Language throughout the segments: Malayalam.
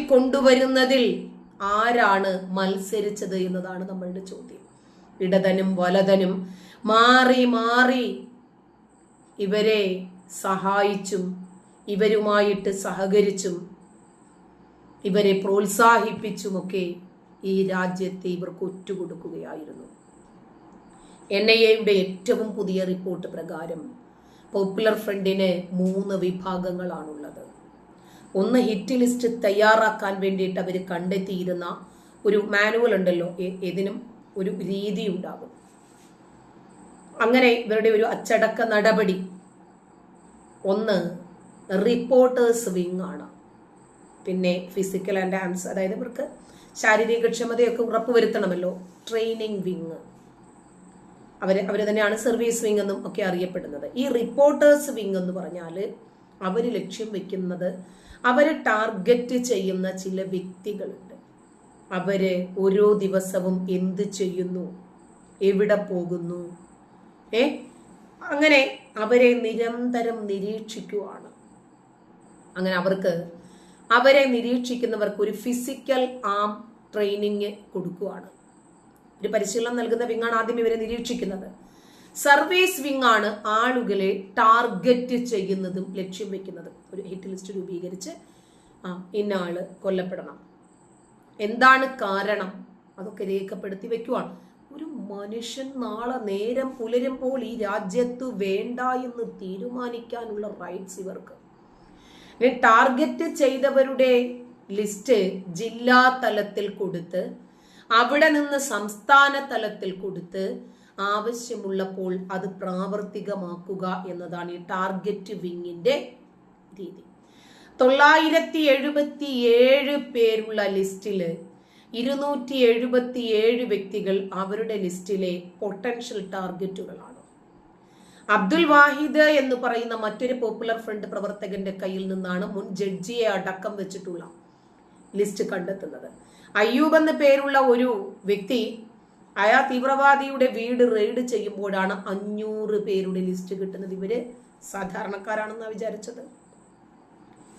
വളർത്തിക്കൊണ്ടുവരുന്നതിൽ ആരാണ് മത്സരിച്ചത് എന്നതാണ് നമ്മളുടെ ചോദ്യം. ഇടതനും വലതനും മാറി മാറി ഇവരെ സഹായിച്ചും ഇവരുമായിട്ട് സഹകരിച്ചും ഇവരെ പ്രോത്സാഹിപ്പിച്ചുമൊക്കെ ഈ രാജ്യത്തെ ഇവർക്ക് ഒറ്റുകൊടുക്കുകയായിരുന്നു. എൻ ഐ എയുടെ ഏറ്റവും പുതിയ റിപ്പോർട്ട് പ്രകാരം പോപ്പുലർ ഫ്രണ്ടിന് മൂന്ന് വിഭാഗങ്ങളാണുള്ളത്. ഒന്ന് ഹിറ്റ് ലിസ്റ്റ് തയ്യാറാക്കാൻ വേണ്ടിയിട്ട് അവർ കണ്ടെത്തിയിരുന്ന ഒരു മാനുവൽ ഉണ്ടല്ലോ. ഇതിനും ഒരു രീതി ഉണ്ടാകും അങ്ങനെ ഇവരുടെ ഒരു അച്ചടക്ക നടപടി. ഒന്ന് റിപ്പോർട്ടേഴ്സ് വിങ് ആണ്. പിന്നെ ഫിസിക്കൽ ആൻഡ് ആൻസ് അതായത് ഇവർക്ക് ശാരീരിക ക്ഷമതയൊക്കെ ഉറപ്പുവരുത്തണമല്ലോ. ട്രെയിനിങ് വിങ് അവർ അവർ തന്നെയാണ് സർവീസ് വിങ് എന്നും ഒക്കെ അറിയപ്പെടുന്നത്. ഈ റിപ്പോർട്ടേഴ്സ് വിങ് എന്ന് പറഞ്ഞാൽ അവർ ലക്ഷ്യം വെക്കുന്നത് അവർ ടാർഗറ്റ് ചെയ്യുന്ന ചില വ്യക്തികളുണ്ട്. അവർ ഓരോ ദിവസവും എന്ത് ചെയ്യുന്നു? എവിടെ പോകുന്നു? ഏ? അങ്ങനെ അവരെ നിരന്തരം നിരീക്ഷിക്കുവാണ്. അങ്ങനെ അവർക്ക് അവരെ നിരീക്ഷിക്കുന്നവർക്ക് ഒരു ഫിസിക്കൽ ആം ട്രെയിനിങ് കൊടുക്കുവാണ്. ഒരു പരിശീലനം നൽകുന്ന വിങ്ങാണ് ആദ്യം ഇവരെ നിരീക്ഷിക്കുന്നത്. സർവീസ് വിങ് ആണ് ആളുകളെ ടാർഗറ്റ് ചെയ്യുന്നതും ലക്ഷ്യം വെക്കുന്നതും. ഒരു ഹിറ്റ് ലിസ്റ്റ് രൂപീകരിച്ച് ആ ഇന്ന ആൾ കൊല്ലപ്പെടണം. എന്താണ് കാരണം? അതൊക്കെ രേഖപ്പെടുത്തി വെക്കുവാണ് ഒരു മനുഷ്യൻ നാളെ നേരം പുലരുമ്പോൾ ഈ രാജ്യത്ത് വേണ്ട എന്ന് തീരുമാനിക്കാനുള്ള റൈറ്റ്സ് ഇവർക്ക്. ടാർഗറ്റ് ചെയ്തവരുടെ ലിസ്റ്റ് ജില്ലാ തലത്തിൽ കൊടുത്ത് അവിടെ നിന്ന് സംസ്ഥാന തലത്തിൽ കൊടുത്ത് ആവശ്യമുള്ളപ്പോൾ അത് പ്രാവർത്തികമാക്കുക എന്നതാണ് ഈ ടാർഗറ്റ് വിങ്ങിന്റെ രീതി. തൊള്ളായിരത്തി എഴുപത്തി ഏഴ് പേരുള്ള ലിസ്റ്റിൽ ഇരുന്നൂറ്റി എഴുപത്തി ഏഴ് വ്യക്തികൾ അവരുടെ ലിസ്റ്റിലെ പൊട്ടൻഷ്യൽ ടാർഗറ്റുകളാണ്. അബ്ദുൽ വാഹിദ് എന്ന് പറയുന്ന മറ്റൊരു പോപ്പുലർ ഫ്രണ്ട് പ്രവർത്തകന്റെ കയ്യിൽ നിന്നാണ് മുൻ ജഡ്ജിയെ അടക്കം വെച്ചിട്ടുള്ള ലിസ്റ്റ് കണ്ടെത്തുന്നത്. അയ്യൂബ് എന്ന പേരുള്ള ഒരു വ്യക്തി അയാ തീവ്രവാദിയുടെ വീട് റെയ്ഡ് ചെയ്യുമ്പോഴാണ് അഞ്ഞൂറ് പേരുടെ ലിസ്റ്റ് കിട്ടുന്നത്. ഇവർ സാധാരണക്കാരാണെന്നാണ് വിചാരിച്ചത്.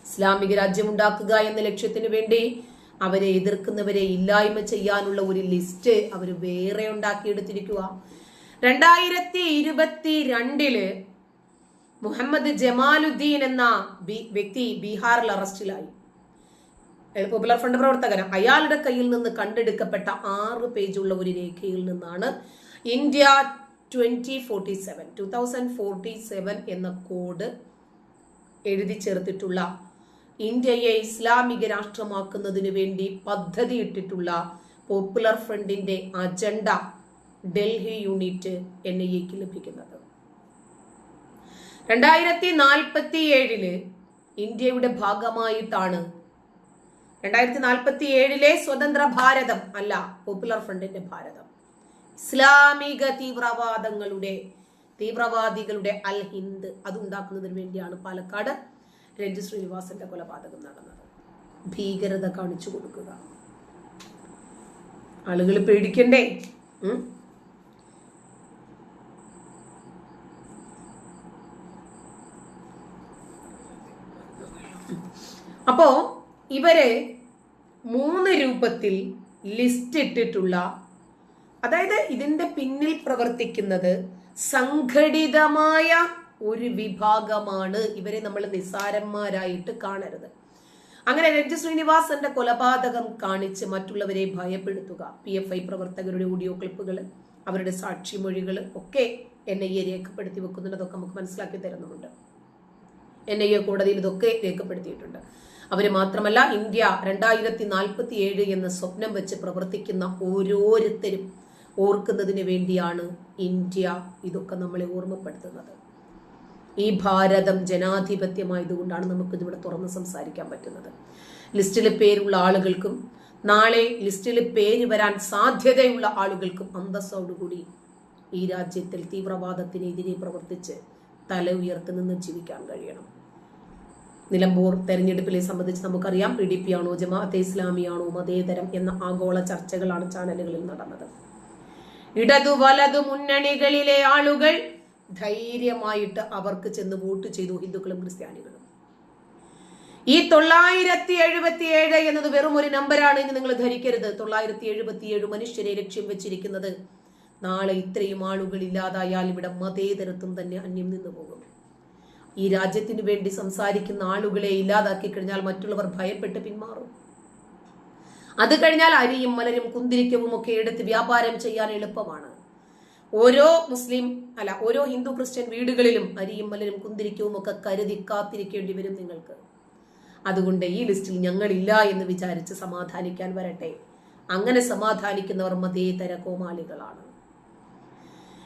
ഇസ്ലാമിക രാജ്യം ഉണ്ടാക്കുക എന്ന ലക്ഷ്യത്തിന് വേണ്ടി അവരെ എതിർക്കുന്നവരെ ഇല്ലായ്മ ചെയ്യാനുള്ള ഒരു ലിസ്റ്റ് അവർ വേറെ ഉണ്ടാക്കിയെടുത്തിരിക്കുക രണ്ടായിരത്തി ഇരുപത്തി രണ്ടിൽ മുഹമ്മദ് ജമാലുദ്ദീൻ എന്ന വ്യക്തി ബീഹാറിൽ അറസ്റ്റിലായി. പോപ്പുലർ ഫ്രണ്ട് പ്രവർത്തകൻ അയാളുടെ കയ്യിൽ നിന്ന് കണ്ടെടുക്കപ്പെട്ട ആറ് പേജുള്ള ഒരു രേഖയിൽ നിന്നാണ് India twenty forty seven two thousand forty seven എന്ന കോഡ് എഴുതി ചേർത്തിട്ടുള്ള ഇന്ത്യയെ ഇസ്ലാമിക രാഷ്ട്രമാക്കുന്നതിന് വേണ്ടി പദ്ധതിയിട്ടിട്ടുള്ള പോപ്പുലർ ഫ്രണ്ടിന്റെ agenda Delhi unit N I എക്ക് ലഭിക്കുന്നത്. രണ്ടായിരത്തി നാൽപ്പത്തി ഏഴിൽ ഇന്ത്യയുടെ ഭാഗമായിട്ടാണ് രണ്ടായിരത്തി നാൽപ്പത്തി ഏഴിലെ സ്വതന്ത്ര ഭാരതം അല്ല പോപ്പുലർ ഫ്രണ്ടിന്റെ ഭാരതം. ഇസ്ലാമിക തീവ്രവാദങ്ങളുടെ തീവ്രവാദികളുടെ അൽ ഹിന്ദ് അത് ഉണ്ടാക്കുന്നതിന് വേണ്ടിയാണ് പാലക്കാട് രഞ്ജു ശ്രീനിവാസന്റെ കൊലപാതകം നടന്നത്. ഭീകരത കാണിച്ചു കൊടുക്കുക. ആളുകൾ പേടിക്കണ്ടേ? അപ്പോ ഇവർ മൂന്ന് രൂപത്തിൽ ലിസ്റ്റ് ഇട്ടിട്ടുള്ള അതായത് ഇതിന്റെ പിന്നിൽ പ്രവർത്തിക്കുന്നത് സംഘടിതമായ ഒരു വിഭാഗമാണ് ഇവരെ നമ്മൾ നിസ്സാരന്മാരായിട്ട് കാണരുത്. അങ്ങനെ രഞ്ജു ശ്രീനിവാസന്റെ കൊലപാതകം കാണിച്ച് മറ്റുള്ളവരെ ഭയപ്പെടുത്തുക. പി എഫ് ഐ പ്രവർത്തകരുടെ ഓഡിയോ ക്ലിപ്പുകൾ അവരുടെ സാക്ഷിമൊഴികൾ ഒക്കെ എൻ ഐ എ രേഖപ്പെടുത്തി വെക്കുന്നുണ്ട് അതൊക്കെ നമുക്ക് മനസ്സിലാക്കി തരുന്നുണ്ട് എൻ ഐ എ കോടതിയിൽ ഇതൊക്കെ രേഖപ്പെടുത്തിയിട്ടുണ്ട്. അവർ മാത്രമല്ല ഇന്ത്യ രണ്ടായിരത്തി നാൽപ്പത്തി ഏഴ് എന്ന സ്വപ്നം വെച്ച് പ്രവർത്തിക്കുന്ന ഓരോരുത്തരും ഓർക്കുന്നതിന് വേണ്ടിയാണ് ഇന്ത്യ ഇതൊക്കെ നമ്മളെ ഓർമ്മപ്പെടുത്തുന്നത്. ഈ ഭാരതം ജനാധിപത്യമായതുകൊണ്ടാണ് നമുക്ക് ഇതിവിടെ തുറന്ന് സംസാരിക്കാൻ പറ്റുന്നത്. ലിസ്റ്റിൽ പേരുള്ള ആളുകൾക്കും നാളെ ലിസ്റ്റിൽ പേര് വരാൻ സാധ്യതയുള്ള ആളുകൾക്കും അന്തസ്സോടുകൂടി ഈ രാജ്യത്തിൽ തീവ്രവാദത്തിനെതിരെ പ്രവർത്തിച്ച് തല ഉയർത്തി നിന്ന് ജീവിക്കാൻ കഴിയണം. നിലമ്പൂർ തെരഞ്ഞെടുപ്പിനെ സംബന്ധിച്ച് നമുക്കറിയാം പി ഡി പി ആണോ ജമാഅത്തെ ഇസ്ലാമിയാണോ മതേതരം എന്ന ആഗോള ചർച്ചകളാണ് ചാനലുകളിൽ നടന്നത്. ഇടതു വലതു മുന്നണികളിലെ ആളുകൾ ധൈര്യമായിട്ട് അവർക്ക് ചെന്ന് വോട്ട് ചെയ്തു ഹിന്ദുക്കളും ക്രിസ്ത്യാനികളും. ഈ തൊള്ളായിരത്തി എഴുപത്തി ഏഴ് എന്നത് വെറും ഒരു നമ്പറാണ് എന്ന് നിങ്ങൾ ധരിക്കരുത്. തൊള്ളായിരത്തി എഴുപത്തി ഏഴ് മനുഷ്യരെ ലക്ഷ്യം വെച്ചിരിക്കുന്നത് നാളെ ഇത്രയും ആളുകൾ ഇല്ലാതായാൽ ഇവിടെ മതേതരത്വം തന്നെ അന്യം നിന്നു പോകും. ഈ രാജ്യത്തിന് വേണ്ടി സംസാരിക്കുന്ന ആളുകളെ ഇല്ലാതാക്കി കഴിഞ്ഞാൽ മറ്റുള്ളവർ ഭയപ്പെട്ട് പിന്മാറും. അത് കഴിഞ്ഞാൽ അരിയും മലരും കുന്തിരിക്കവും ഒക്കെ എടുത്ത് വ്യാപാരം ചെയ്യാൻ എളുപ്പമാണ്. ഓരോ മുസ്ലിം അല്ല ഓരോ ഹിന്ദു ക്രിസ്ത്യൻ വീടുകളിലും അരിയും മലരും കുന്തിരിക്കവും ഒക്കെ കരുതി കാത്തിരിക്കേണ്ടി വരും നിങ്ങൾക്ക്. അതുകൊണ്ട് ഈ ലിസ്റ്റിൽ ഞങ്ങളില്ല എന്ന് വിചാരിച്ച് സമാധാനിക്കാൻ വരട്ടെ. അങ്ങനെ സമാധാനിക്കുന്നവർ മതേതര കോമാളികളാണ്.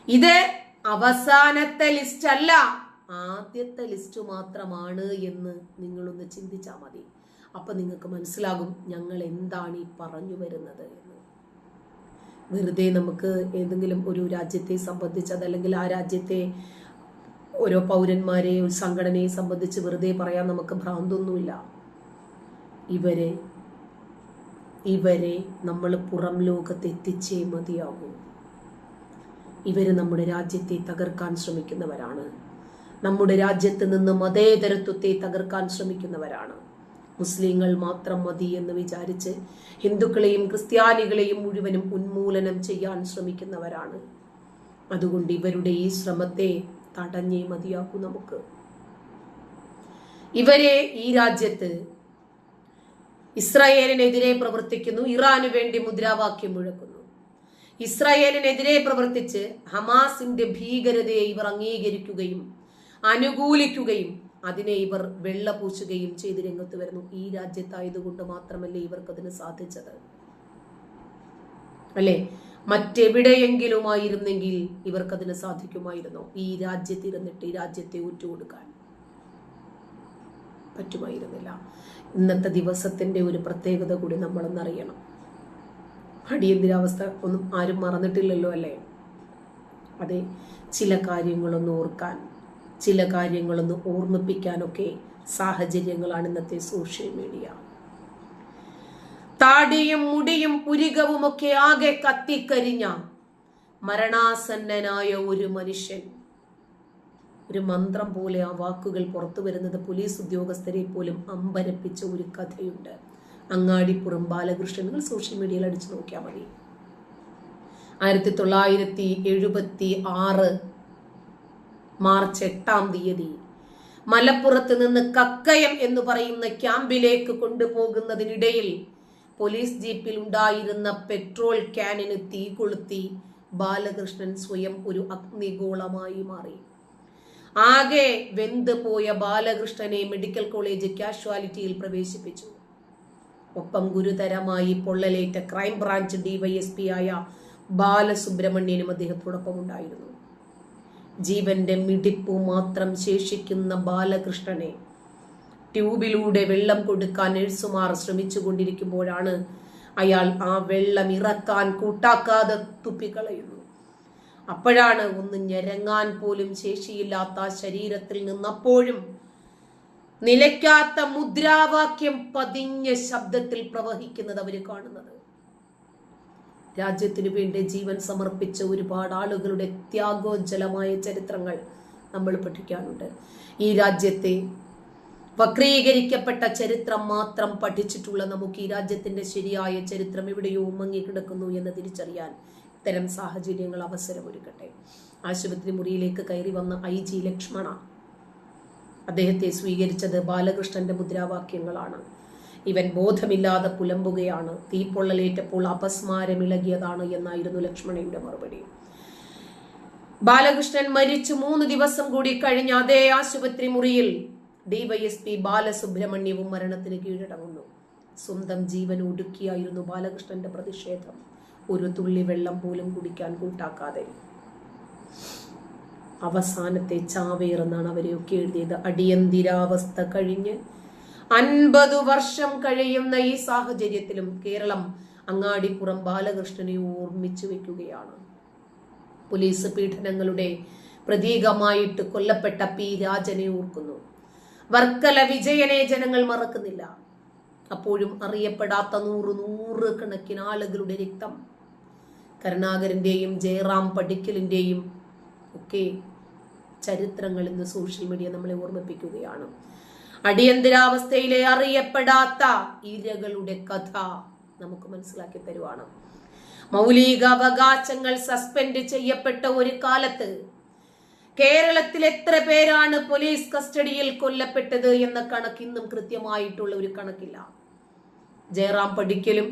ഇത് അവസാനത്തെ ലിസ്റ്റ് അല്ല. ആദ്യത്തെ ലിസ്റ്റ് മാത്രമാണ് എന്ന് നിങ്ങളൊന്ന് ചിന്തിച്ചാൽ മതി. അപ്പൊ നിങ്ങൾക്ക് മനസ്സിലാകും ഞങ്ങൾ എന്താണ് ഈ പറഞ്ഞു വരുന്നത് എന്ന്. വെറുതെ നമുക്ക് ഏതെങ്കിലും ഒരു രാജ്യത്തെ സംബന്ധിച്ച് അതല്ലെങ്കിൽ ആ രാജ്യത്തെ ഓരോ പൗരന്മാരെ ഒരു സംഘടനയെ സംബന്ധിച്ച് വെറുതെ പറയാൻ നമുക്ക് ഭ്രാന്തൊന്നുമില്ല. ഇവരെ ഇവരെ നമ്മൾ പുറം ലോകത്ത് എത്തിച്ചേ മതിയാകൂ. ഇവർ നമ്മുടെ രാജ്യത്തെ തകർക്കാൻ ശ്രമിക്കുന്നവരാണ്. നമ്മുടെ രാജ്യത്ത് നിന്ന് മതേതരത്വത്തെ തകർക്കാൻ ശ്രമിക്കുന്നവരാണ്. മുസ്ലിങ്ങൾ മാത്രം മതി എന്ന് വിചാരിച്ച് ഹിന്ദുക്കളെയും ക്രിസ്ത്യാനികളെയും മുഴുവനും ഉന്മൂലനം ചെയ്യാൻ ശ്രമിക്കുന്നവരാണ്. അതുകൊണ്ട് ഇവരുടെ ഈ ശ്രമത്തെ തടഞ്ഞേ മതിയാക്കൂ നമുക്ക്. ഇവരെ ഈ രാജ്യത്ത് ഇസ്രായേലിനെതിരെ പ്രവർത്തിക്കുന്നു ഇറാനു വേണ്ടി മുദ്രാവാക്യം മുഴക്കുന്നു. ഇസ്രായേലിനെതിരെ പ്രവർത്തിച്ച് ഹമാസിന്റെ ഭീകരതയെ ഇവർ അംഗീകരിക്കുകയും അനുകൂലിക്കുകയും അതിനെ ഇവർ വെള്ളപൂശുകയും ചെയ്ത് രംഗത്ത് വരുന്നു. ഈ രാജ്യത്തായതുകൊണ്ട് മാത്രമല്ലേ ഇവർക്കതിന് സാധിച്ചത്? അല്ലേ? മറ്റെവിടെയെങ്കിലുമായിരുന്നെങ്കിൽ ഇവർക്കതിന് സാധിക്കുമായിരുന്നോ. ഈ രാജ്യത്തിരുന്നിട്ട് ഈ രാജ്യത്തെ ഊറ്റുകൊടുക്കാൻ പറ്റുമായിരുന്നില്ല. ഇന്നത്തെ ദിവസത്തിന്റെ ഒരു പ്രത്യേകത കൂടി നമ്മളൊന്നറിയണം. അടിയന്തരാവസ്ഥ ഒന്നും ആരും മറന്നിട്ടില്ലല്ലോ അല്ലേ? അതെ ചില കാര്യങ്ങളൊന്ന് ഓർക്കാൻ ചില കാര്യങ്ങളൊന്ന് ഓർമ്മിപ്പിക്കാനൊക്കെ സാഹചര്യങ്ങളാണ് ഇന്നത്തെ സോഷ്യൽ മീഡിയ താടിയും മുടിയും പുരികവും ഒക്കെ ആകെ കത്തിക്കരിഞ്ഞ മരണാസന്നനായ ഒരു മനുഷ്യൻ. ഒരു മന്ത്രം പോലെ ആ വാക്കുകൾ പുറത്തു വരുന്നത് പോലീസ് ഉദ്യോഗസ്ഥരെ പോലും അമ്പരപ്പിച്ച ഒരു കഥയുണ്ട്. അങ്ങാടിപ്പുറം ബാലകൃഷ്ണൻ നിങ്ങൾ സോഷ്യൽ മീഡിയയിൽ അടിച്ചു നോക്കിയാൽ മതി. ആയിരത്തി തൊള്ളായിരത്തി എഴുപത്തി ആറ് മാർച്ച് എട്ടാം തീയതി. മലപ്പുറത്ത് നിന്ന് കക്കയം എന്ന് പറയുന്ന ക്യാമ്പിലേക്ക് കൊണ്ടുപോകുന്നതിനിടയിൽ പോലീസ് ജീപ്പിൽ ഉണ്ടായിരുന്ന പെട്രോൾ ക്യാനിന് തീ കൊളുത്തി ബാലകൃഷ്ണൻ സ്വയം ഒരു അഗ്നിഗോളമായി മാറി. ആകെ വെന്ത് പോയ ബാലകൃഷ്ണനെ മെഡിക്കൽ കോളേജ് കാഷ്വാലിറ്റിയിൽ പ്രവേശിപ്പിച്ചു. ഒപ്പം ഗുരുതരമായി പൊള്ളലേറ്റ ക്രൈംബ്രാഞ്ച് ഡിവൈഎസ്പിയായ ബാലസുബ്രഹ്മണ്യനും അദ്ദേഹത്തോടൊപ്പം ഉണ്ടായിരുന്നു. ജീവന്റെ മിടിപ്പു മാത്രം ശേഷിക്കുന്ന ബാലകൃഷ്ണനെ. ട്യൂബിലൂടെ വെള്ളം കൊടുക്കാൻ നഴ്സുമാർ ശ്രമിച്ചുകൊണ്ടിരിക്കുമ്പോഴാണ് അയാൾ ആ വെള്ളം ഇറക്കാൻ കൂട്ടാക്കാതെ തുപ്പിക്കളയുന്നു അപ്പോഴാണ് ഒന്ന് ഞരങ്ങാൻ പോലും ശേഷിയില്ലാത്ത ശരീരത്തിൽ നിന്നപ്പോഴും നിലയ്ക്കാത്ത മുദ്രാവാക്യം പതിഞ്ഞ ശബ്ദത്തിൽ പ്രവഹിക്കുന്നത് അവർ കാണുന്നത്. രാജ്യത്തിനു വേണ്ടി ജീവൻ സമർപ്പിച്ച ഒരുപാട് ആളുകളുടെ ത്യാഗോജ്ജലമായ ചരിത്രങ്ങൾ നമ്മൾ പഠിക്കാനുണ്ട്. ഈ രാജ്യത്തെ വക്രീകരിക്കപ്പെട്ട ചരിത്രം മാത്രം പഠിച്ചിട്ടുള്ള നമുക്ക് ഈ രാജ്യത്തിന്റെ ശരിയായ ചരിത്രം എവിടെയോ മങ്ങിക്കിടക്കുന്നു എന്ന് തിരിച്ചറിയാൻ ഇത്തരം സാഹചര്യങ്ങൾ അവസരമൊരുക്കട്ടെ. ആശുപത്രി മുറിയിലേക്ക് കയറി വന്ന ഐ ജി ലക്ഷ്മണ അദ്ദേഹത്തെ സ്വീകരിച്ചത് ബാലകൃഷ്ണന്റെ മുദ്രാവാക്യങ്ങളാണ്. ഇവൻ ബോധമില്ലാതെ പുലമ്പുകയാണ്. തീപ്പൊള്ളലേറ്റപ്പോൾ അപസ്മാരമിളകിയതാണ് എന്നായിരുന്നു ലക്ഷ്മണയുടെ മറുപടി. ബാലകൃഷ്ണൻ മരിച്ചു മൂന്ന് ദിവസം കൂടി കഴിഞ്ഞ അതേ ആശുപത്രി മുറിയിൽ ഡിവൈഎസ്പി ബാലസുബ്രഹ്മണ്യവും മരണത്തിന് കീഴടങ്ങുന്നു. സ്വന്തം ജീവൻ ഒടുക്കിയായിരുന്നു ബാലകൃഷ്ണന്റെ പ്രതിഷേധം. ഒരു തുള്ളി വെള്ളം പോലും കുടിക്കാൻ കൂട്ടാക്കാതെ. അവസാനത്തെ ചാവേറെന്നാണ് അവരെയൊക്കെ എഴുതിയത്. അടിയന്തിരാവസ്ഥ കഴിഞ്ഞ് അൻപത് വർഷം കഴിയുന്ന ഈ സാഹചര്യത്തിലും കേരളം അങ്ങാടിപ്പുറം ബാലകൃഷ്ണനെ ഓർമ്മിച്ചു വെക്കുകയാണ്. പോലീസ് പീഡനങ്ങളുടെ പ്രതീകമായിട്ട് കൊല്ലപ്പെട്ട പി രാജനെ ഓർക്കുന്നു. വർക്കല വിജയനെ ജനങ്ങൾ മറക്കുന്നില്ല. അപ്പോഴും അറിയപ്പെടാത്ത നൂറ് നൂറ് കണക്കിന് ആളുകളുടെ രക്തം. കരുണാകരന്റെയും ജയറാം പടിക്കലിന്റെയും ഒക്കെ ചരിത്രങ്ങൾ ഇന്ന് സോഷ്യൽ മീഡിയ നമ്മളെ ഓർമ്മിപ്പിക്കുകയാണ്. അടിയന്തരാവസ്ഥയിലെ അറിയപ്പെടാത്ത ഇരകളുടെ കഥ നമുക്ക് മനസ്സിലാക്കി തരുവാണ്. മൗലിക അവകാശങ്ങൾ സസ്പെൻഡ് ചെയ്യപ്പെട്ട ഒരു കാലത്ത് കേരളത്തിൽ എത്ര പേരാണ് പോലീസ് കസ്റ്റഡിയിൽ കൊല്ലപ്പെട്ടത് എന്ന കണക്ക് ഇന്നും കൃത്യമായിട്ടുള്ള ഒരു കണക്കില്ല. ജയറാം പടിക്കലും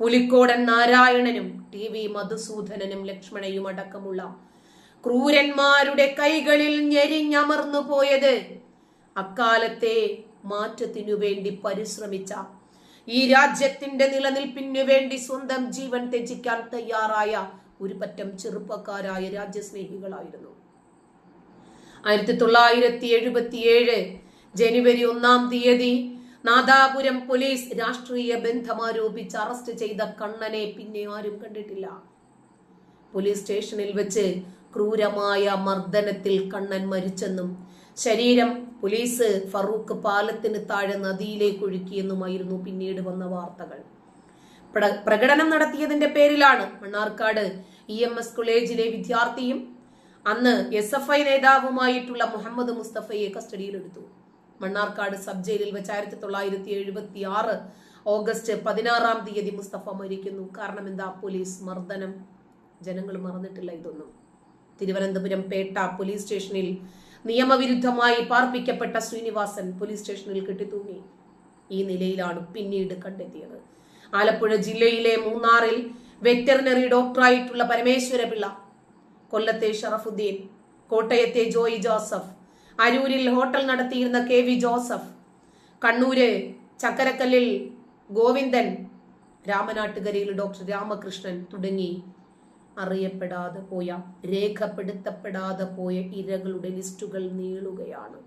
പുലിക്കോടൻ നാരായണനും ടി വി മധുസൂദനനും ലക്ഷ്മണയും അടക്കമുള്ള ക്രൂരന്മാരുടെ കൈകളിൽ ഞെരിഞ്ഞമർന്നു പോയത് അക്കാലത്തെ മാറ്റത്തിനു വേണ്ടി പരിശ്രമിച്ച ഈ രാജ്യത്തിന്റെ നിലനിൽപ്പിനു വേണ്ടി സ്വന്തം ജീവൻ ത്യജിക്കാൻ തയ്യാറായ ഒരു പറ്റം ചെറുപ്പക്കാരായ രാജ്യസ്നേഹികളായിരുന്നു. ആയിരത്തി തൊള്ളായിരത്തി എഴുപത്തിയേഴ് ജനുവരി ഒന്നാം തീയതി നാദാപുരം പോലീസ് രാഷ്ട്രീയ ബന്ധം ആരോപിച്ച് അറസ്റ്റ് ചെയ്ത കണ്ണനെ പിന്നെ ആരും കണ്ടിട്ടില്ല. പോലീസ് സ്റ്റേഷനിൽ വെച്ച് ക്രൂരമായ മർദ്ദനത്തിൽ കണ്ണൻ മരിച്ചെന്നും ശരീരം പോലീസ് ഫറൂഖ് പാലത്തിന് താഴെ നദിയിലേക്ക് ഒഴുക്കിയെന്നുമായിരുന്നു പിന്നീട് വന്ന വാർത്തകൾ. പ്രകടനം നടത്തിയതിന്റെ പേരിലാണ് മണ്ണാർക്കാട് ഇ എം എസ് കോളേജിലെ വിദ്യാർത്ഥിയും അന്ന് എസ് എഫ് ഐ നേതാവുമായിട്ടുള്ള മുഹമ്മദ് മുസ്തഫയെ കസ്റ്റഡിയിലെടുത്തു. മണ്ണാർക്കാട് സബ് ജയിലിൽ വെച്ച് ആയിരത്തി തൊള്ളായിരത്തി എഴുപത്തി ആറ് ഓഗസ്റ്റ് പതിനാറാം തീയതി മുസ്തഫ മരിക്കുന്നു. കാരണം എന്താ? പോലീസ് മർദ്ദനം. ജനങ്ങൾ മറന്നിട്ടില്ല ഇതൊന്നും. തിരുവനന്തപുരം പേട്ട പോലീസ് സ്റ്റേഷനിൽ നിയമവിരുദ്ധമായി പാർപ്പിക്കപ്പെട്ട ശ്രീനിവാസൻ പോലീസ് സ്റ്റേഷനിൽ കെട്ടിത്തൂങ്ങി. ഈ നിലയിലാണ് പിന്നീട് കണ്ടെത്തിയത്. ആലപ്പുഴ ജില്ലയിലെ മൂന്നാറിൽ വെറ്ററിനറി ഡോക്ടറായിട്ടുള്ള പരമേശ്വര പിള്ള കൊല്ലത്തെ ഷറഫുദ്ദീൻ കോട്ടയത്തെ ജോയി ജോസഫ് അരൂരിൽ ഹോട്ടൽ നടത്തിയിരുന്ന കെ വി ജോസഫ് കണ്ണൂര് ചക്കരക്കല്ലിൽ ഗോവിന്ദൻ രാമനാട്ടുകരയിൽ ഡോക്ടർ രാമകൃഷ്ണൻ തുടങ്ങി അറിയപ്പെടാതെ പോയ രേഖപ്പെടുത്തപ്പെടാതെ പോയ ഇരകളുടെ ലിസ്റ്റുകൾ നീളുകയാണ്.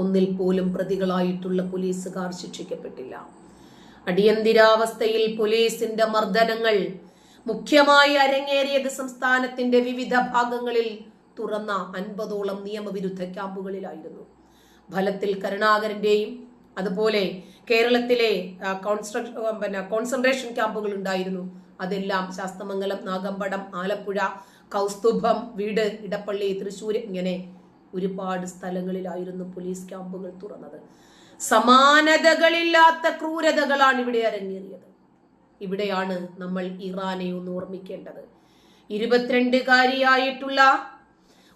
ഒന്നിൽ പോലും പ്രതികളായിട്ടുള്ള പോലീസുകാർ ശിക്ഷിക്കപ്പെട്ടില്ല. അടിയന്തിരാവസ്ഥയിൽ പോലീസിന്റെ മർദ്ദനങ്ങൾ മുഖ്യമായി അരങ്ങേറിയത് സംസ്ഥാനത്തിന്റെ വിവിധ ഭാഗങ്ങളിൽ തുറന്ന അൻപതോളം നിയമവിരുദ്ധ ക്യാമ്പുകളിലായിരുന്നു. ഫലത്തിൽ കരുണാകരന്റെയും അതുപോലെ കേരളത്തിലെ കോൺസ്ട്രക്ഷൻ പിന്നെ കോൺസെൻട്രേഷൻ ക്യാമ്പുകൾ ഉണ്ടായിരുന്നു അതെല്ലാം ശാസ്തമംഗലം നാഗമ്പടം ആലപ്പുഴ കൗസ്തുഭം വീട് ഇടപ്പള്ളി തൃശ്ശൂർ ഇങ്ങനെ ഒരുപാട് സ്ഥലങ്ങളിലായിരുന്നു പോലീസ് ക്യാമ്പുകൾ തുറന്നത്. സമാനതകളില്ലാത്ത ക്രൂരതകളാണ് ഇവിടെ അരങ്ങേറിയത്. ഇവിടെയാണ് നമ്മൾ ഇറാനെ ഒന്ന് ഓർമ്മിക്കേണ്ടത്. ഇരുപത്തിരണ്ടുകാരിയായിട്ടുള്ള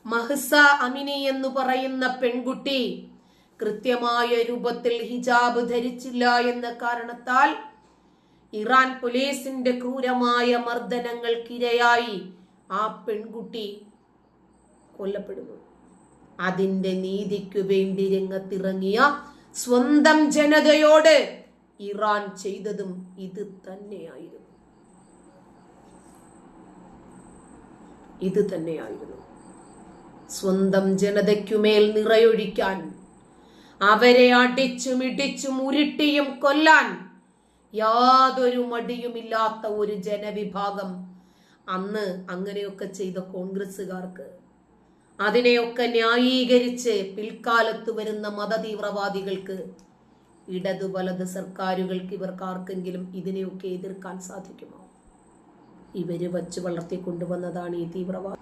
മഹ്സ അമിനി എന്ന് പറയുന്ന പെൺകുട്ടി കൃത്യമായ രൂപത്തിൽ ഹിജാബ് ധരിച്ചില്ല എന്ന കാരണത്താൽ ഇറാൻ പോലീസിന്റെ ക്രൂരമായ മർദ്ദനങ്ങൾക്കിരയായി ആ പെൺകുട്ടി കൊല്ലപ്പെടുന്നു. അതിന്റെ നീതിക്കു വേണ്ടി രംഗത്തിറങ്ങിയ സ്വന്തം ജനതയോട് ഇറാൻ ചെയ്തതും ഇത് തന്നെയായിരുന്നു. ഇത് തന്നെയായിരുന്നു. സ്വന്തം ജനതയ്ക്കുമേൽ നിറയൊഴിക്കാൻ അവരെ അടിച്ചും ഇടിച്ചും ഉരുട്ടിയും കൊല്ലാൻ യാതൊരു മടിയുമില്ലാത്ത ഒരു ജനവിഭാഗം അന്ന് അങ്ങനെയൊക്കെ ചെയ്ത കോൺഗ്രസ്സുകാർക്ക്. അതിനെയൊക്കെ ന്യായീകരിച്ച് പിൽക്കാലത്ത് വരുന്ന മതതീവ്രവാദികൾക്ക് ഇടതു വലത് സർക്കാരുകൾക്ക് ഇവർക്കാർക്കെങ്കിലും ഇതിനെയൊക്കെ എതിർക്കാൻ സാധിക്കുമോ? ഇവർ വച്ചു വളർത്തിക്കൊണ്ടുവന്നതാണ് ഈ തീവ്രവാദം.